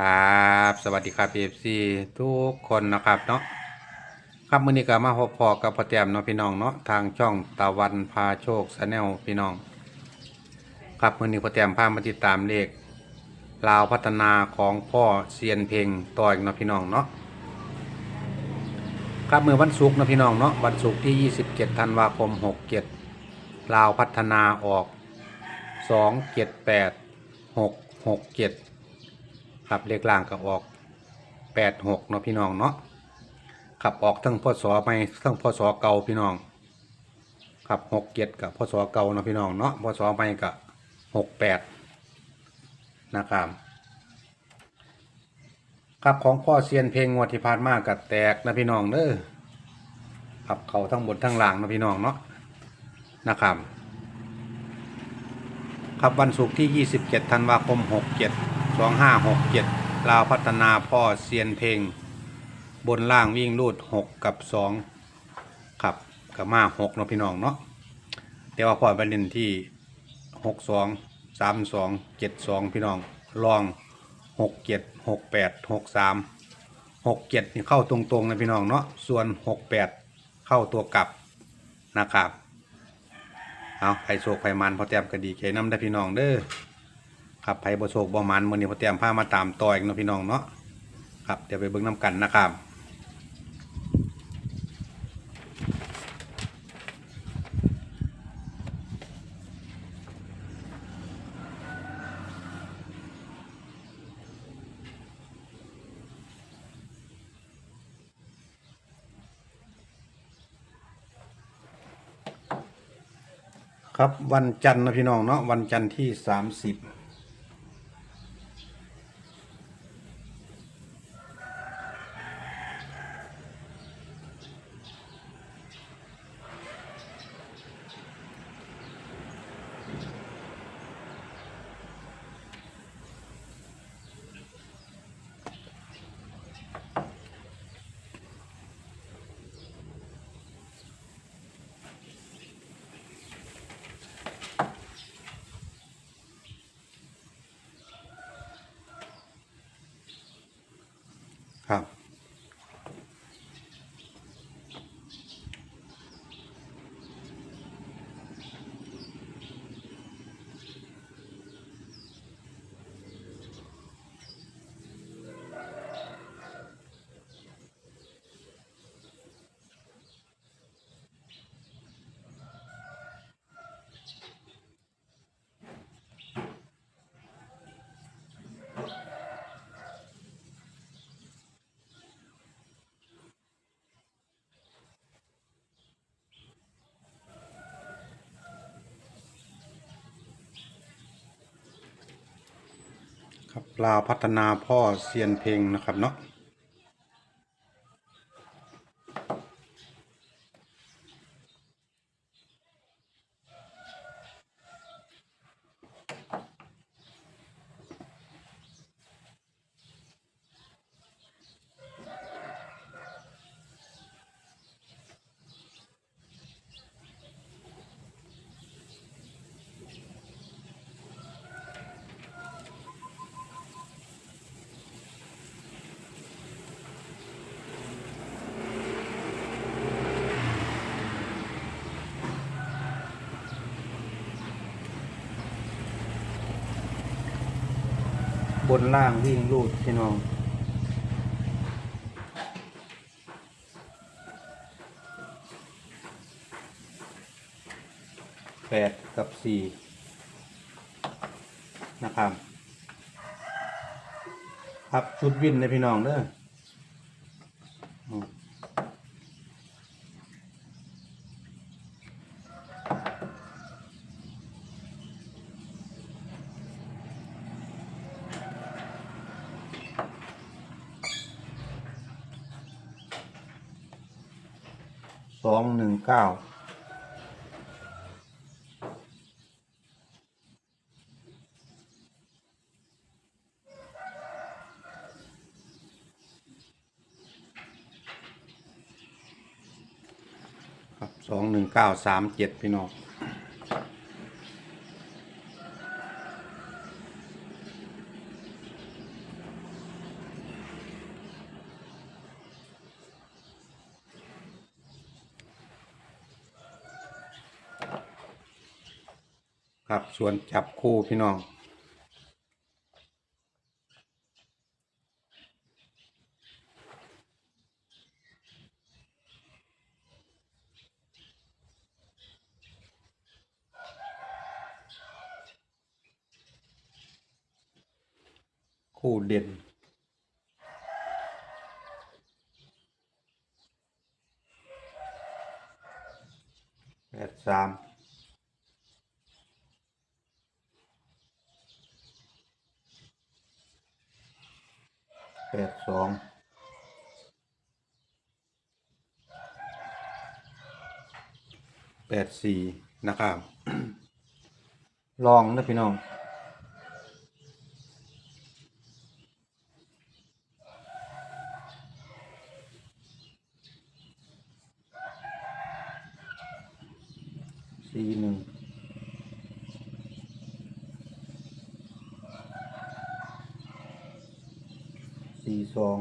ครับ สวัสดีครับเอฟซีทุกคนนะครับเนาะครับมื้อนี้ก็มาพบพอกับพ่อแต้มเนาะพี่น้องเนาะทางช่องตะวันพาโชคแนลพี่น้อง ครับมื้อนี้พ่อแต้มพามาติดตามเลขลาวพัฒนาของพ่อเซียนเพลงต่ออีกเนาะพี่น้องเนาะครับมือวันศุกร์เนาะพี่น้องเนาะวันศุกร์ที่ 27 ธันวาคม 67 ลาวพัฒนาออก 278 667 ครับเลขล่างก็ออกแปดหกเนาะพี่น้องเนาะขับออกทั้งพศใหม่ทั้งพศเก่าพี่น้องครับหกเจ็ดกับพศเก่าเนาะพี่น้องเนาะพศใหม่กับหกแปดนะครับครับของพ่อเซียนเพลงงวดที่ผ่านมากับแตกนะพี่น้องเด้อขับเขาทั้งบนทั้งล่างนะพี่น้องเนาะนะครับครับวันศุกร์ที่ 27 ธันวาคม 67 2567ลาวพัฒนาพ่อเซียนเพลง บนล่างวิ่งรูด 6 กับ 2 ครับกับมา6เนาะพี่น้องเนาะแต่ว่าพ่อไปเล่นที่ 62 32 72 พี่น้องลอง 67 68 63 67นี่เข้าตรงๆนะพี่น้องเนาะส่วน 68 เข้าตัวกลับนะครับเอาไผโศกไผมันพอเตรียมก็ดีเคน้ำได้พี่น้องเด้อ ครับไผ่บโศกบ่มันมือนี้พอเตรียมผ้ามาตามต่อยเนาะพี่น้องเนาะครับเดี๋ยวไปเบิ้งน้ำกันนะครับครับวันจันทร์นะพี่น้องเนาะวันจันทร์ที่ 30 ครับลาวพัฒนาพ่อเซียนเพลงนะครับเนาะ บนล่างวิ่งรูดพี่น้อง แปดกับสี่นะครับ ครับชุดวินเลยพี่น้องเด้อ สองหนึ่งเก้าครับสองหนึ่งเก้าสามเจ็ดพี่น้อง ครับส่วนจับคู่พี่น้อง คู่เด่นแปดสามแปด สองแปดสี่นะครับ ลองนะพี่น้อง สี่หนึ่ง สี่สอง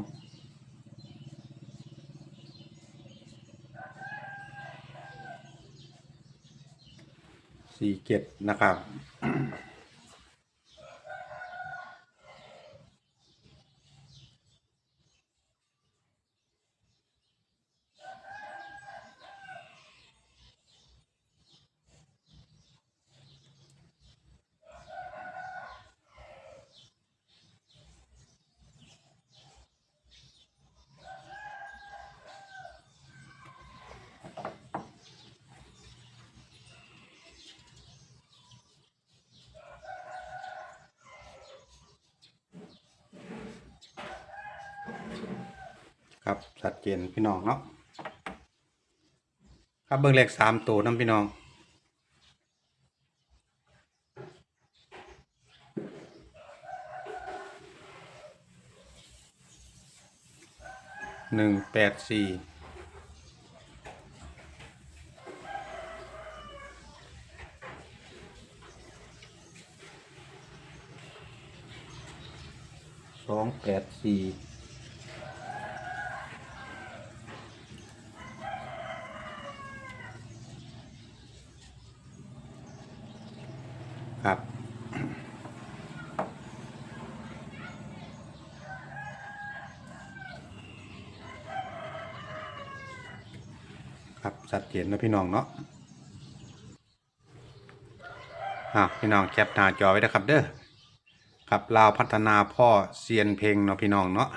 สี่เจ็ดนะครับ ครับชัดเจนพี่น้องเนาะครับเบิ่งเลขสามตัวน้ำพี่น้องหนึ่งแปดสี่สองแปดสี่ ครับ ครับชัดเจนนะพี่น้องเนาะอะพี่น้องแคปหน้าจอไว้นะครับเด้อครับลาวพัฒนาพ่อเซียนเพลงเนาะพี่น้องเนาะ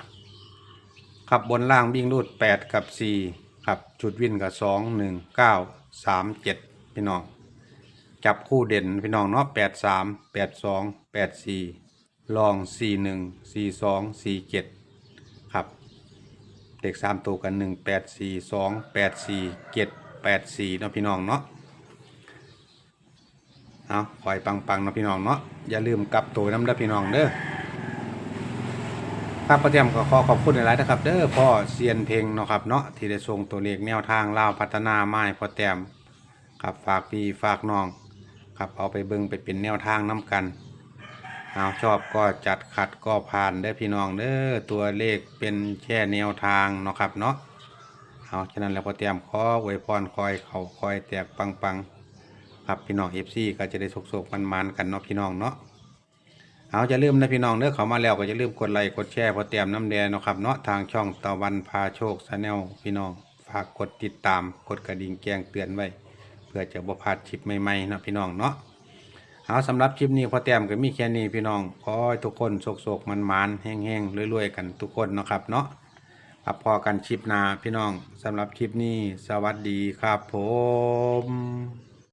ครับบนล่างวิ่งรูดแปดกับสี่ครับ จุดวิ่นกับสองหนึ่งเก้าสามเจ็ดพี่น้อง จับคู่เด่นพี่น้องเนาะแปดสามแปดสองแปดสี่ลองสี่หนึ่งสี่สองสี่เจ็ดครับเด็กสามตัวกันหนึ่งแปดสี่สองแปดสี่เจ็ดแปดสี่เนาะพี่น้องเนาะเอาคอยปังๆเนาะพี่น้องเนาะอย่าลืมกลับตัวน้ำเด้อพี่น้องเด้อครับประเทียมก็ขอขอบคุณหลายๆนะครับ เด้อพ่อเซียนเพลงเนาะครับเนาะที่ได้ส่งตัวเลขแนวทางเล่าวพัฒนาไม้พอแต้มครับฝากพี่ฝากน้อง ครับเอาไปเบิงไปเป็นแนวทางน้ำกันเอาชอบก็จัดขัดก็ผ่านได้พี่น้องเด้อตัวเลขเป็นแค่แนวทางเนาะครับเนาะเอาฉะนั้นแล้วพอเตรียมขออวยพรคอยเขาคอยแตกปังปังๆครับพี่น้องเอฟซีก็จะได้สุกๆมันมันกันเนาะพี่น้องเนาะเอาจะลืมนะพี่น้องเด้อเขามาแล้วก็จะลืมกดไลค์กดแชร์พอเตรียมน้ำแดงเนาะครับเนาะทางช่องตะวันพาโชคชาแนลพี่น้องฝากกดติดตามกดกระดิ่งแจ้งเตือนไว้ พื่อจะบ่พลาดคลิปใหม่ๆนะพี่น้องเนาะเอาสำหรับคลิปนี้พอแต้มก็มีแค่นี้พี่น้องขอให้ทุกคนโศกๆมันๆแห้งๆรวยๆกันทุกคนนะครับเนาะครับพอกันคลิปหน้าพี่น้องสำหรับคลิปนี้สวัสดีครับผม